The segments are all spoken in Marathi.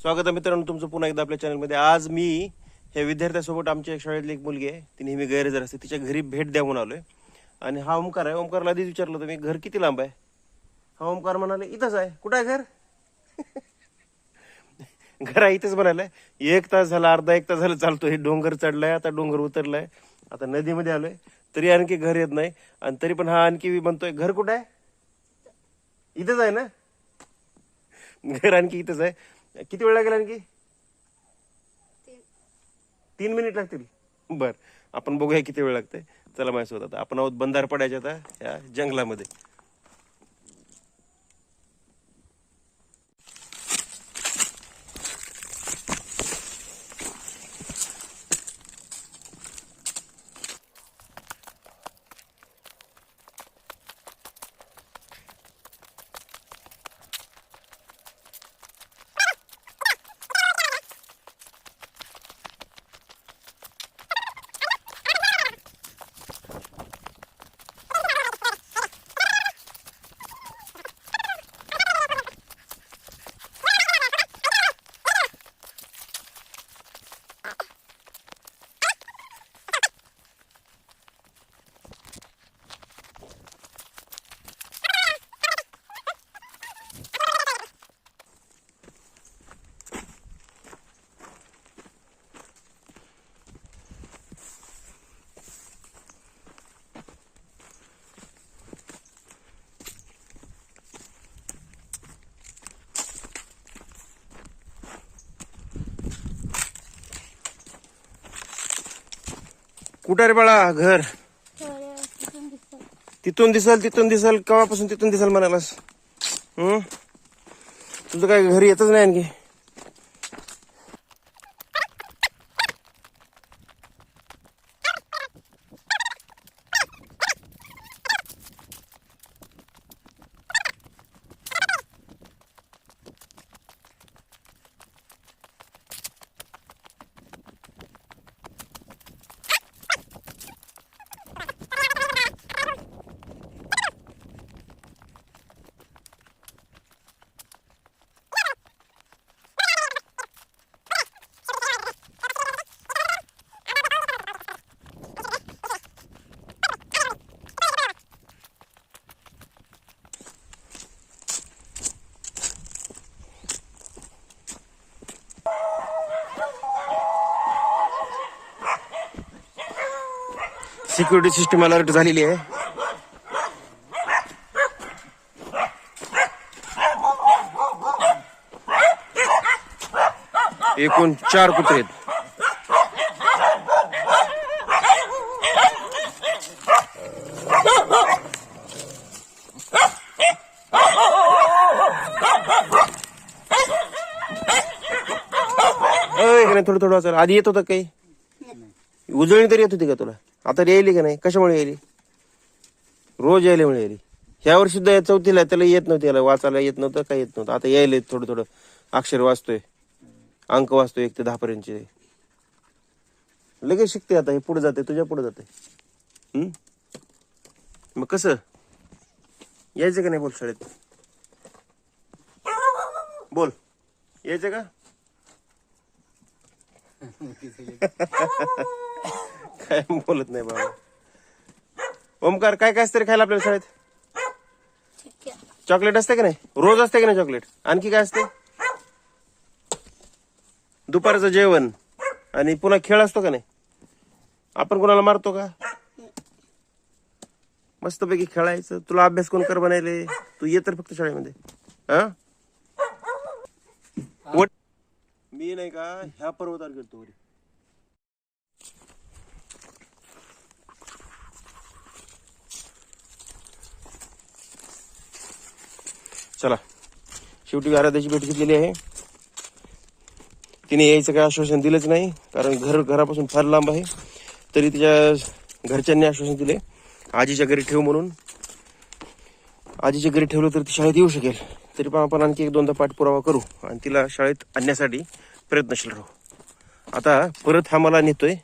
स्वागत आहे मित्रांनो तुमचं पुन्हा एकदा आपल्या चॅनलमध्ये. आज मी ह्या विद्यार्थ्यासोबत आमच्या एक शाळेतली एक मुलगी आहे. ती नेहमी गैरहजर असते. तिच्या घरी भेट द्या म्हणून आलोय. आणि हा ओमकार आहे. ओमकारला आधीच विचारलं होतं मी घर किती लांब आहे? हा ओमकार म्हणाले इथंच आहे. कुठं आहे घर? घर आहे इथंच म्हणाले. एक तास झाला अर्धा एक तास झालं चालतोय. डोंगर चढलाय आता डोंगर उतरलाय. आता नदीमध्ये आलोय. तरी आणखी घर येत नाही. आणि तरी पण हा आणखी म्हणतोय घर कुठं आहे? इथंच आहे ना. घर आणखी इथंच आहे. किती वेळ लागेल आणखी? तीन. मिनिट लागतील? बर. आपण बघूया किती वेळ लागते चला माझ्यासोबत आता. आपण आहोत बंधार पडायच्या आता या जंगलामध्ये. कुठं रे बाळा? घर? तिथून दिसल. तिथून दिसल केव्हापासून तिथून दिसल म्हणालास? हम्म तुझं काय घरी येतच नाही आणखी? सिक्युरिटी सिस्टम अलर्ट झालेली आहे. एकूण चार कुत्रे आहेत. नाही थोडं थोडं वाचायला आधी येत होतं काही? उजळणी तरी येत होती का तुला? आता यायली का नाही? कशामुळे यायली रोज यायल्यामुळे मुळे यायली ह्या वर्षी सुद्धा या चौथीला त्याला येत नव्हती याला वाचायला येत नव्हतं काही येत नव्हतं. आता यायला थोडं थोडं. अक्षर वाचतोय. अंक वाचतोय एक ते दहा पर्यंतचे. लगेच शिकते आता हे पुढे जाते तुझ्या पुढे जाते मग कसं? यायचं का नाही बोल शाळेत? बोल. यायचं का? काय बोलत नाही बाबा. ओमकार काय काय असते रे खायला आपल्याला शाळेत? चॉकलेट असते का नाही? रोज असते का नाही चॉकलेट? आणखी काय असते? दुपारचं जेवण. आणि पुन्हा खेळ असतो का नाही? आपण कोणाला मारतो का? मस्तपैकी खेळायचं. तुला अभ्यास कोण कर बनायले तू ये तर फक्त शाळेमध्ये. हा? मी नाही का ह्या पर्वतावर गेलतो चला. शेवटी आराध्याची भेट घेतलेली आहे. तिने यायचं काय आश्वासन दिलंच नाही कारण घर घरापासून फार लांब आहे. तरी तिच्या घरच्यांनी आश्वासन दिले आजीच्या घरी ठेव म्हणून. आजीच्या घरी ठेवलं तर ती शाळेत येऊ शकेल. तरी पण आपण आणखी एक दोनदा पाठपुरावा करू आणि तिला शाळेत आणण्यासाठी प्रयत्नशील राहू. आता परत हा मला नेतोय.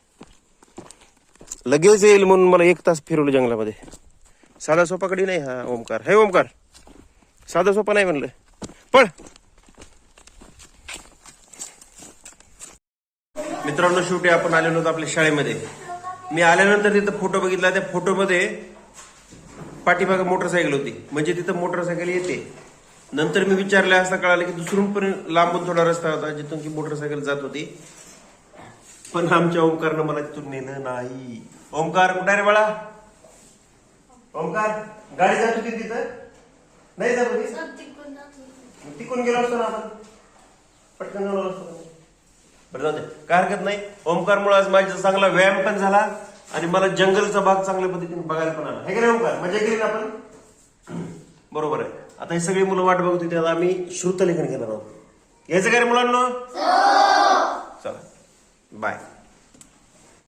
लगेच येईल म्हणून मला एक तास फिरवलं जंगलामध्ये. साधा सोपाकडे नाही हा ओमकार. हे ओमकार. साधा सोपा नाही म्हणलं. पळ. मित्रांनो शेवटी आपण आलेलो होतो आपल्या शाळेमध्ये. मी आल्यानंतर तिथं फोटो बघितला. त्या फोटोमध्ये पाठीमागे मोटरसायकल होती. म्हणजे तिथं मोटरसायकल येते. नंतर मी विचारलं असं कळालं की दुसरून पण लांबून थोडा रस्ता होता जिथून की मोटरसायकल जात होती. पण आमच्या ओंकारनं मला तिथून नेलं नाही. ओंकार कुठे रे बाळा? ओंकार गाडी जात होती तिथं? नाही होती मग तिकडून गेलो असतो ना आपण. पटकन गेलो असतो. बरं जाऊ दे. काय हरकत नाही. ओमकार मुळे आज माझा चांगला व्यायाम पण झाला आणि मला जंगलचा भाग चांगल्या पद्धतीने बघायला पण आला. हे का नाही ओमकार. मजा केली ना आपण? बरोबर आहे. आता ही सगळी मुलं वाट बघत होती आता आम्ही श्रुतलेखन घेणार आहोत. घ्यायचं काय रे मुलांना? चला. बाय